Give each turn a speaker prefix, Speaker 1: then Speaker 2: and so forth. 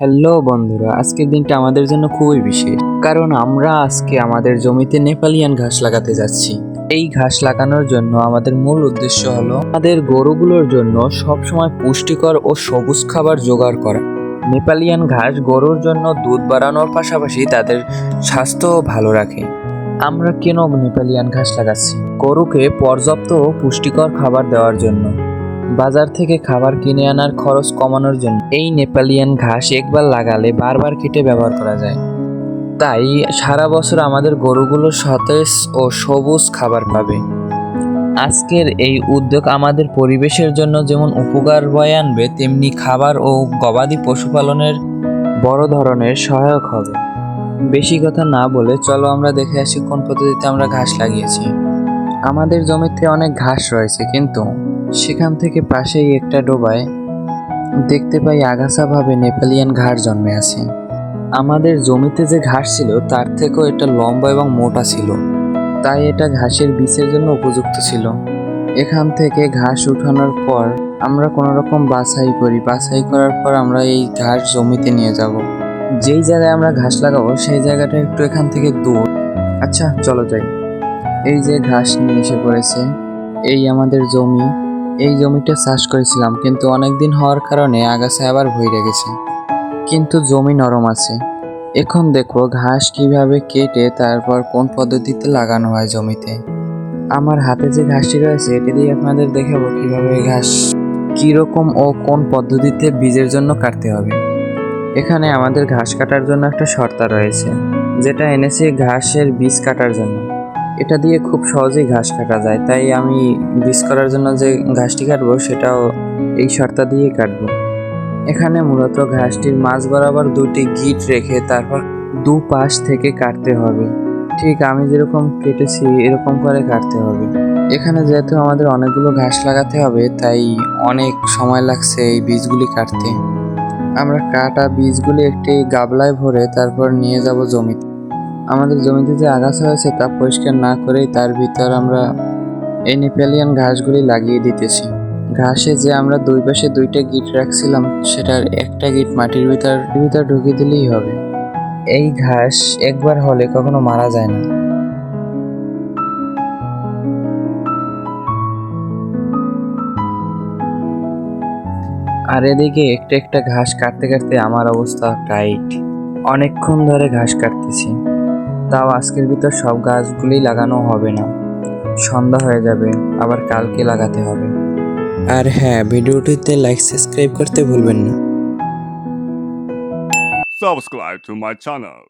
Speaker 1: Hello বন্ধুরা, আজকের দিনটা আমাদের জন্য খুবই বিশেষ। কারণ আমরা আজকে আমাদের জমিতে নেপালিয়ান ঘাস লাগাতে যাচ্ছি। এই ঘাস লাগানোর জন্য আমাদের মূল উদ্দেশ্য হলো আমাদের গরুগুলোর জন্য সবসময় পুষ্টিকর ও সবুজ খাবার জোগাড় করা। নেপালিয়ান ঘাস গরুর জন্য দুধ বাড়ানোর পাশাপাশি তাদের স্বাস্থ্যও ভালো রাখে। আমরা কেন নেপালিয়ান ঘাস লাগাচ্ছি? গরুকে পর্যাপ্ত পুষ্টিকর খাবার দেওয়ার জন্য। বাজার থেকে খাবার কিনে আনার খরচ কমানোর জন্য এই নেপালিয়ান ঘাস একবার লাগালে বারবার কেটে ব্যবহার করা যায়। তাই সারা বছর আমাদের গরুগুলো সতেজ ও সবুজ খাবার পাবে। আজকের এই উদ্যোগ আমাদের পরিবেশের জন্য যেমন উপকার বয়ে আনবে, তেমনি খাবার ও গবাদি পশুপালনের বড় ধরনের সহায়ক হবে। বেশি কথা না বলে চলো আমরা দেখে আসি কোন পদ্ধতিতে আমরা ঘাস লাগিয়েছি। আমাদের জমিতে অনেক ঘাস রয়েছে, কিন্তু সেখান থেকে পাশেই একটা ডোবায় দেখতে পাই আগাছাভাবে নেপালিয়ান ঘাস জন্মে আছে। আমাদের জমিতে যে ঘাস ছিল, তার থেকেও এটা লম্বা এবং মোটা ছিল। তাই এটা ঘাসের বীজের জন্য উপযুক্ত ছিল। এখান থেকে ঘাস উঠানোর পর আমরা কোনো রকম বাছাই করি। বাছাই করার পর আমরা এই ঘাস জমিতে নিয়ে যাব। যেই জায়গায় আমরা ঘাস লাগাবো, সেই জায়গাটা একটু এখান থেকে দূর। আচ্ছা চলো যাই। এই যে ঘাস নিয়ে এসে পড়েছে, এই আমাদের জমি। এই জমিটা চাষ করেছিলাম, কিন্তু অনেক দিন হওয়ার কারণে আগাছা আবার ভইরে গেছে। কিন্তু জমি নরম আছে। এখন দেখো ঘাস কীভাবে কেটে তারপর কোন পদ্ধতিতে লাগানো হয় জমিতে। আমার হাতে যে ঘাসটি রয়েছে, এটি দিয়ে আপনাদের দেখাবো কীভাবে ঘাস কীরকম ও কোন পদ্ধতিতে বীজের জন্য কাটতে হবে। এখানে আমাদের ঘাস কাটার জন্য একটা শর্তা রয়েছে, যেটা এনেছি ঘাসের বীজ কাটার জন্য। এটা দিয়ে খুব সহজেই ঘাস কাটা যায়। তাই আমি বীজ করার জন্য যে ঘাসটি কাটবো, সেটাও এই শর্তা দিয়ে কাটবো। এখানে মূলত ঘাসটির মাঝ বরাবর দুটি গিট রেখে তারপর দু পাশ থেকে কাটতে হবে। ঠিক আমি যেরকম কেটেছি, এরকম করে কাটতে হবে। এখানে যেহেতু আমাদের অনেকগুলো ঘাস লাগাতে হবে, তাই অনেক সময় লাগছে এই বীজগুলি কাটতে। আমরা কাটা বীজগুলি একটি গাবলায় ভরে তারপর নিয়ে যাব জমিতে। আমাদের জমিতে যে আগাছা হয়েছে তা পরিষ্কার না করেই তার ভিতর আমরা এই নেপালিয়ান ঘাসগুলি লাগিয়ে দিতেছি। ঘাসে যে আমরা দুই পাশে দুইটা গিট রাখছিলাম, সেটার একটা গিট মাটির ভিতর ভিতর ঢুকিয়ে দিলেই হবে। এই ঘাস একবার হলে কখনো মারা যায় না। আর এদিকে একটা একটা ঘাস কাটতে কাটতে আমার অবস্থা টাইট। অনেকক্ষণ ধরে ঘাস কাটতেছি। তাও আজকের ভিতর সব গাছগুলি লাগানো হবে না। সন্ধ্যা হয়ে যাবে আবার কালকে লাগাতে হবে। আর হ্যাঁ ভিডিওটিতে লাইক সাবস্ক্রাইব করতে ভুলবেন না।
Speaker 2: Subscribe to my channel.